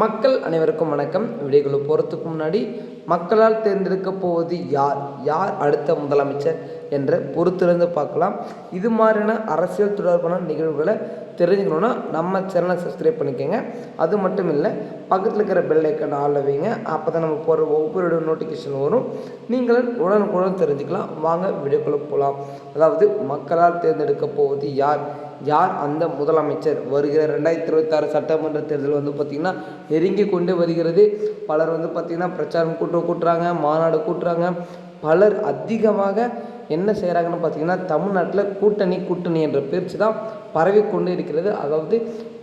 மக்கள் அனைவருக்கும் வணக்கம். வீடியோக்குள்ள போகிறதுக்கு முன்னாடி மக்களால் தேர்ந்தெடுக்கப் போவது யார்? யார் அடுத்த முதலமைச்சர் என்ற பொறுத்திருந்து பார்க்கலாம். இது மாதிரியான அரசியல் தொடர்பான நிகழ்வுகளை தெரிஞ்சுக்கணுன்னா நம்ம சேனலை சப்ஸ்கிரைப் பண்ணிக்கோங்க. அது மட்டும் இல்லை பக்கத்தில் இருக்கிற பெல் ஐக்கன் ஆள் வைங்க. அப்போ தான் நம்ம போகிற ஒவ்வொரு நோட்டிஃபிகேஷன் வரும். நீங்களும் உடனுக்குடன் தெரிஞ்சுக்கலாம். வாங்க வீடியோக்குள்ளே போகலாம் அதாவது மக்களால் தேர்ந்தெடுக்கப் போவது யார்? யார் அந்த முதலமைச்சர்? வருகிற ரெண்டாயிரத்தி இருபத்தாறு சட்டமன்ற தேர்தல் வந்து பார்த்திங்கன்னா நெருங்கி கொண்டு வருகிறது. பலர் வந்து பார்த்திங்கன்னா பிரச்சாரம் கூட்டம் கூட்டுறாங்க மாநாடு கூட்டுறாங்க. பலர் அதிகமாக என்ன செய்கிறாங்கன்னு பார்த்தீங்கன்னா தமிழ்நாட்டில் கூட்டணி கூட்டணி என்ற பேச்சு தான் பரவி கொண்டு இருக்கிறது. அதாவது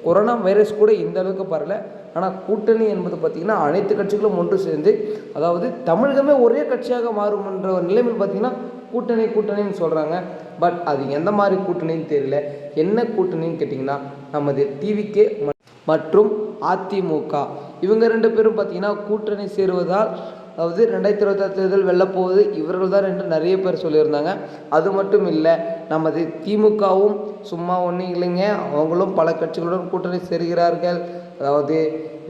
கொரோனா வைரஸ் கூட இந்த அளவுக்கு பரவல. ஆனால் கூட்டணி என்பது பார்த்திங்கன்னா அனைத்து கட்சிகளும் ஒன்று சேர்ந்து அதாவது தமிழகமே ஒரே கட்சியாக மாறும்ன்ற ஒரு நிலைமையில் பார்த்திங்கன்னா கூட்டணி கூட்டணின்னு சொல்கிறாங்க பட் அது எந்த மாதிரி கூட்டணின்னு தெரியல. என்ன கூட்டணின்னு கேட்டிங்கன்னா நமது டிவிக்கே மற்றும் அதிமுக இவங்க ரெண்டு பேரும் பார்த்தீங்கன்னா கூட்டணி சேருவதால் அதாவது ரெண்டாயிரத்தி இருபத்தாறு தேர்தல் வெல்லப்போகுது இவர்கள் தான் என்று நிறைய பேர் சொல்லியிருந்தாங்க. அது மட்டும் இல்லை நமது திமுகவும் சும்மா ஒன்றும் இல்லைங்க. அவங்களும் பல கட்சிகளுடன் கூட்டணி சேர்கிறார்கள். அதாவது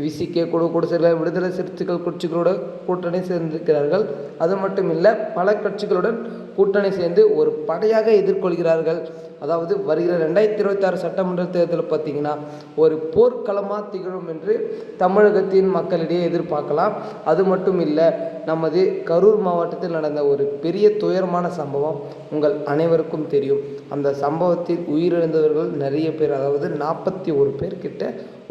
விசிகே குழு கூட சில விடுதலை சிறுத்தைகள் கட்சிகளோட கூட்டணி சேர்ந்திருக்கிறார்கள். அது மட்டும் இல்லை பல கட்சிகளுடன் கூட்டணி சேர்ந்து ஒரு படையாக எதிர்கொள்கிறார்கள். அதாவது வருகிற ரெண்டாயிரத்தி இருபத்தாறு சட்டமன்ற தேர்தலில் பார்த்தீங்கன்னா ஒரு போர்க்களமாக திகழும் என்று தமிழகத்தின் மக்களிடையே எதிர்பார்க்கலாம். அது மட்டும் இல்லை நமது கரூர் மாவட்டத்தில் நடந்த ஒரு பெரிய துயரமான சம்பவம் உங்கள் அனைவருக்கும் தெரியும். அந்த சம்பவத்தில் உயிரிழந்தவர்கள் நிறைய பேர் அதாவது நாற்பத்தி ஒரு பேர்கிட்ட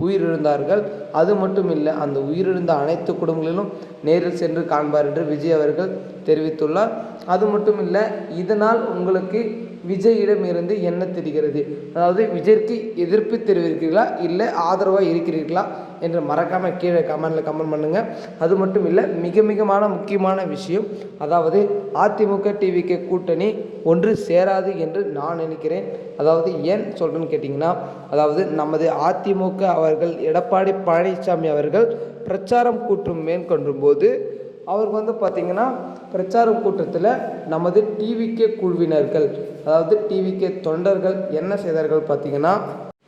உயிரிழந்தார்கள். அது மட்டும் இல்லை அந்த உயிரிழந்த அனைத்து குடும்பங்களிலும் நேரில் சென்று காண்பார் என்று விஜய் அவர்கள் தெரிவித்துள்ளார். அது மட்டும் இல்லை இதனால் உங்களுக்கு விஜயிடம் இருந்து என்ன தெரிகிறது? அதாவது விஜய்க்கு எதிர்ப்பு தெரிவிக்கிறீர்களா? இல்லை ஆதரவாக இருக்கிறீர்களா? என்று மறக்காமல் கீழே கமெண்டில் கமெண்ட் பண்ணுங்கள் அது மட்டும் இல்லை மிக மிகமான முக்கியமான விஷயம் அதாவது அதிமுக டிவிக்கு கூட்டணி ஒன்று சேராது என்று நான் நினைக்கிறேன். அதாவது ஏன் சொல்கிறேன்னு கேட்டிங்கன்னா அதாவது நமது அதிமுக அவர்கள் எடப்பாடி பழனிசாமி அவர்கள் பிரச்சாரம் கூட்டம் மேற்கொண்டும் போது அவருக்கு வந்து பார்த்திங்கன்னா பிரச்சார கூட்டத்தில் நமது டிவிகே குழுவினர்கள் அதாவது டிவிகே தொண்டர்கள் என்ன செய்தார்கள் பார்த்திங்கன்னா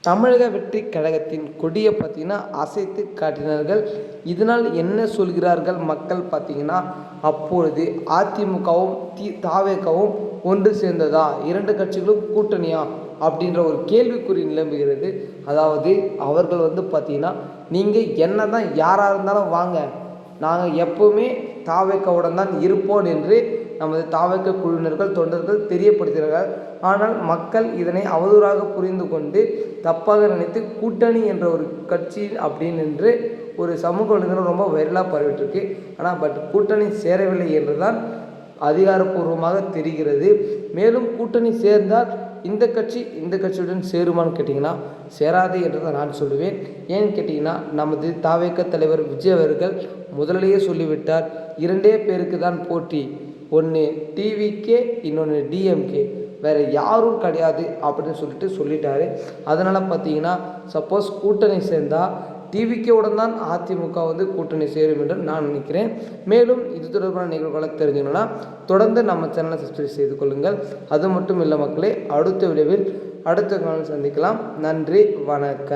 தமிழக வெற்றி கழகத்தின் கொடியை பார்த்திங்கன்னா அசைத்து காட்டினார்கள். இதனால் என்ன சொல்கிறார்கள் மக்கள் பார்த்திங்கன்னா அப்பொழுது அதிமுகவும் தி தாவேக்கவும் ஒன்று சேர்ந்ததா? இரண்டு கட்சிகளும் கூட்டணியா? அப்படின்ற ஒரு கேள்விக்குறி நிலம்புகிறது. அதாவது அவர்கள் வந்து பார்த்திங்கன்னா நீங்கள் என்ன தான் யாராக இருந்தாலும் வாங்க நாங்கள் எப்போவுமே தாவேக்காவுடன் தான் இருப்போம் என்று நமது தாவேக்க குழுவினர்கள் தொண்டர்கள் தெரியப்படுத்துகிறார்கள் ஆனால் மக்கள் இதனை அவதூறாக புரிந்து கொண்டு தப்பாக நினைத்து கூட்டணி என்ற ஒரு கட்சி அப்படின்னு என்று ஒரு சமூக வலைதளம் ரொம்ப வைரலாக பரவிட்டுருக்கு. ஆனால் பட் கூட்டணி சேரவில்லை என்று தான் அதிகாரப்பூர்வமாக தெரிகிறது. மேலும் கூட்டணி சேர்ந்தால் இந்த கட்சி இந்த கட்சியுடன் சேருமான்னு கேட்டிங்கன்னா சேராது என்று தான் நான் சொல்லுவேன். ஏன்னு கேட்டிங்கன்னா நமது தாவேக்க தலைவர் விஜய் அவர்கள் முதலிலேயே சொல்லிவிட்டார் இரண்டே பேருக்கு தான் போட்டி. ஒன்று டிவிகே இன்னொன்று டிஎம்கே. வேறு யாரும் கிடையாது அப்படின்னு சொல்லிட்டு சொல்லிட்டாரு. அதனால் பார்த்தீங்கன்னா சப்போஸ் கூட்டணி சேர்ந்தால் டிவிகேவுடன் தான் அதிமுக வந்து கூட்டணி சேரும் என்று நான் நினைக்கிறேன். மேலும் இது தொடர்பான நிகழ்வுகளை தெரிஞ்சுக்கணும்னா தொடர்ந்து நம்ம சேனலை சப்ஸ்கிரைப் செய்து கொள்ளுங்கள். அது மட்டும் இல்லை மக்களே அடுத்த விளைவில் அடுத்த காலம் சந்திக்கலாம். நன்றி வணக்கம்.